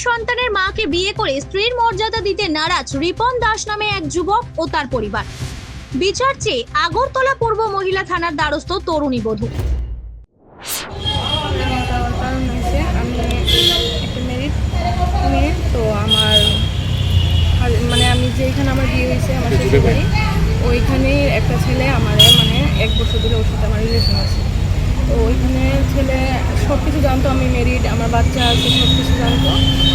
সন্তানের মাকে বিয়ে করে স্ত্রীর মর্যাদা দিতে নারাজ রিপন দাস নামে এক যুবক ও তার পরিবার। বিচার চেয়ে আগরতলা পূর্ব মহিলা থানার দ্বারস্থ তরুণী বধূ। তো আমার আর- মানে আমি যেখানে আমার বিয়ে হয়েছে আমার শ্বশুর বাড়ি ওইখানে একটা ছেলে আমার মানে এক বছর ধরে ওর সাথে আমার রিলেশন আছে। তো ওইখানে ছেলে সব কিছু জানতো আমি মেরিড আমার বাচ্চা আছে সব কিছু জানতো।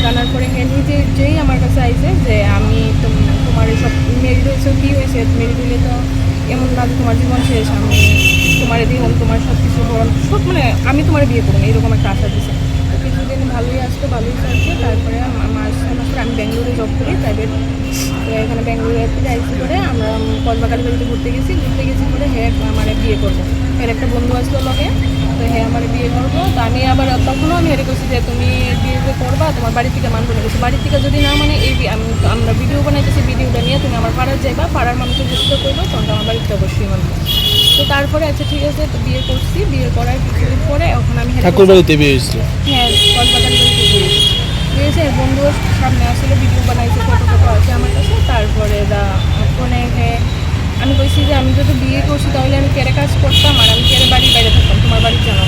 জানার পরে হ্যাঁ নিজে যেই আমার কাছে আইছে যে আমি তোম- তোমার এইসব মেরিড হয়েছে কী হয়েছে? মেরিড হলে তো এমন না তোমার জীবন শেষ আমি তোমার দিয়ে তোমার সব কিছু বরণ সব মানে আমি তোমার বিয়ে করব না, এরকম একটা আশা দিছে। কিছুদিন ভালোই আসতো ভালোই চলছে তারপরে মাস মাস আমি ব্যাঙ্গালোরে জব করি প্রাইভেট এখানে ব্যাঙ্গালোরে থেকে আইসি করে আমরা কসবাকালী বাড়িতে ঘুরতে গেছি ঘুরতে গেছি করে হ্যাঁ আমার বিয়ে করব। এর একটা বন্ধু আসলো লগে। তো হ্যাঁ আমার বিয়ে করব। তো আমি আবার তখনও আমি হেরে করছি যে তুমি বিয়ে যে করবা তোমার বাড়ি থেকে মানবো না। কিছু বাড়ি থেকে যদি না মানে এই আমি আমরা ভিডিও বানাইতেছি ভিডিওটা নিয়ে তুমি আমার পাড়ার যাইবা পাড়ার মানুষের বুঝতে করব তখন আমার বাড়িতে অবশ্যই মানবো। তো তারপরে আচ্ছা ঠিক আছে তো বিয়ে করছি। বিয়ে করার কিছুদিন পরে এখন আমি ঠাকুর বাড়িতে বিয়ে হয়েছিল হ্যাঁ কলকাতার বাড়িতে বন্ধুর সামনে আসলে ভিডিও বানাইছে ফটো ফটো আছে আমার কাছে। তারপরে দা ফোনে হ্যাঁ আমি বলছি যে আমি যদি বিয়ে করছি তাহলে আমি কেড়ে কাজ করতাম? আর আমি কেড়ে বাড়ি বাইরে থাকতাম তোমার বাড়ি জানাও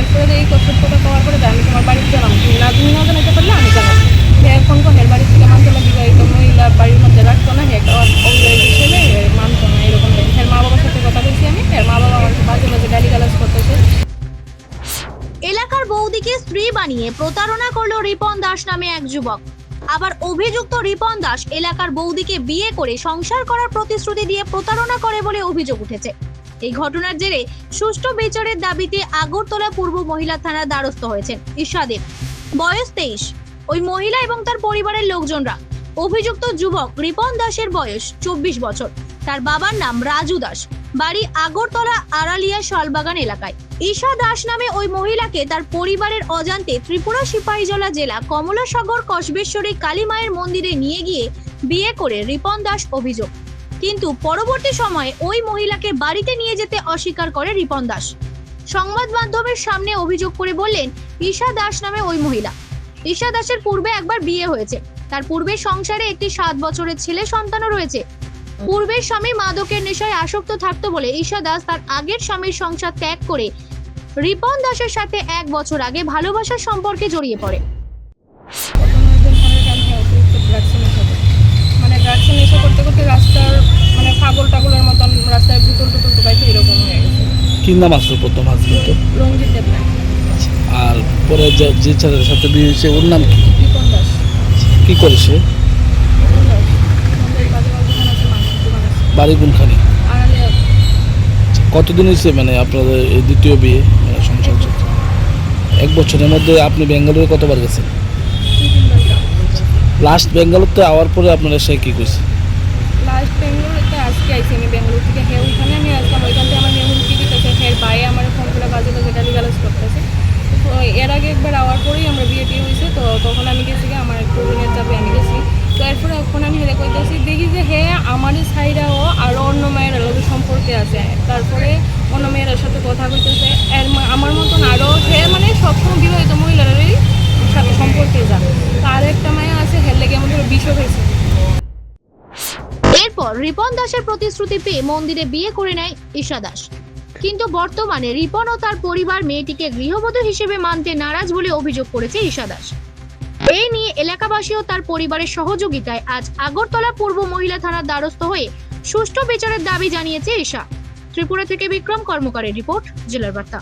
যা এরপরে এই কথা কথা পরে আমি তোমার বাড়ি জানাম তুমি না তুমি না জানাতে পারলে আমি জানাম হ্যাঁ এখন কোন বাড়ি থেকে মানতো না বিবাহিত মহিলা বাড়ির মধ্যে রাখতো না হ্যাঁ অবিবাহিত ছেলে মানতো না, এরকম হ্যাঁ মা বাবার সাথে কথা বলছি আমি হ্যাঁ মা বাবা আমার বাজে বাজে গালি গালাজ করতেছে। এলাকার বৌদিকে স্ত্রী বানিয়ে প্রতারণা করল রিপন দাস নামে এক যুবক। আবার অভিযুক্ত রিপন দাস এলাকার বৌদিকে বিয়ে করে সংসার করার প্রতিশ্রুতি দিয়ে প্রতারণা করে বলে অভিযোগ উঠেছে। এই ঘটনার জেরে সুষ্ঠু বিচারের দাবিতে আগরতলা পূর্ব মহিলা থানার দ্বারস্থ হয়েছেন ঈশাদেব বয়স তেইশ। ওই মহিলা এবং তার পরিবারের লোকজনরা। অভিযুক্ত যুবক রিপন দাসের বয়স চব্বিশ বছর। তার বাবার নাম রাজু দাস। বাড়ি আগরতলা আড়ালিয়া শালবাগান এলাকায়। ঈশা দাস নামে ওই মহিলাকে তার পরিবারের অজান্তে ত্রিপুরা সিপাহীজলা জেলা কমলাসাগর কসবেশ্বরী কালী মায়ের মন্দিরে নিয়ে গিয়ে বিয়ে করে রিপন দাস অভিযোগ। কিন্তু পরবর্তী সময়ে ওই মহিলাকে বাড়িতে নিয়ে যেতে অস্বীকার করে রিপন দাস। সংবাদ মাধ্যমের সামনে অভিযোগ করে বললেন, ঈশা দাস নামে ওই মহিলা। ঈশা দাসের পূর্বে একবার বিয়ে হয়েছে। তার পূর্বে সংসারে একটি সাত বছরের ছেলে সন্তানও রয়েছে। পূর্বের স্বামী মাদকের নেশায় আসক্ত থাকতো বলে ঈশা দাস তার আগের স্বামীর সংসার ত্যাগ করে রিপন দাসের সাথে এক বছর আগে ভালোবাসার সম্পর্কে জড়িয়ে পড়ে। কি নাম আসলো প্রথম হাজবেন্ডের রঞ্জিত আর পরে যে ছেলের সাথে বিয়ে হয়েছে ওর নাম কি? কি করে সে? বাড়ি কোনখানে? আড়ালে কতদিন হয়েছে মানে আপনাদের এই দ্বিতীয় বিয়ে মানে সংসার চলছে? এক বছরের মধ্যে আপনি বেঙ্গালুরু কতবার গেছেন? লাস্ট বেঙ্গালুরুতে আওয়ার পরে আপনারা সে কী করছে? লাস্ট বেঙ্গালুরুতে আজকে আইসি আমি। বেঙ্গালুরু থেকে হ্যাঁ ওইখানে আমি আসলাম ওইখান থেকে আমার মেহুল কি দিতেছে হ্যাঁ ভাই আমার বাজে বাজে গালি গালাজ করতেছে। তো এর আগে একবার আওয়ার পরেই আমরা বিয়ে টিয়ে হয়েছে, তো তখন আমি গেছি আমার একটু ঋণের চাপে আমি গেছি। তো এরপরে এখন আমি হেরে কইতেছি, দেখি যে হ্যাঁ আমারই সাইডাও আরও অন্য মেয়ের লোকের সম্পর্কে আছে। তারপরে অন্য মেয়ের সাথে কথা কইতেছে, এর আমার মতন আরও হ্যাঁ মানে সবসময় বিবাহিত মহিলারই সাথে সম্পর্কে যায় তার একটা মেয়ে আছে, হের লেগে আমাদের বিষয় হয়েছে এরপর রিপন দাসের প্রতিশ্রুতি পেয়ে মন্দিরে বিয়ে করে নেয় ঈশা দাস। কিন্তু বর্তমানে রিপন ও তার পরিবার মেয়েটিকে গৃহবধূ হিসেবে মানতে নারাজ বলে অভিযোগ করেছে ঈশা দাস। এই নিয়ে এলাকাবাসী ও তার পরিবারের সহযোগিতায় আজ আগরতলা পূর্ব মহিলা থানার দ্বারস্থ হয়ে সুষ্ঠু বিচারের দাবি জানিয়েছে ঈশা। ত্রিপুরা থেকে বিক্রম কর্মকারের রিপোর্ট, জেলার বার্তা।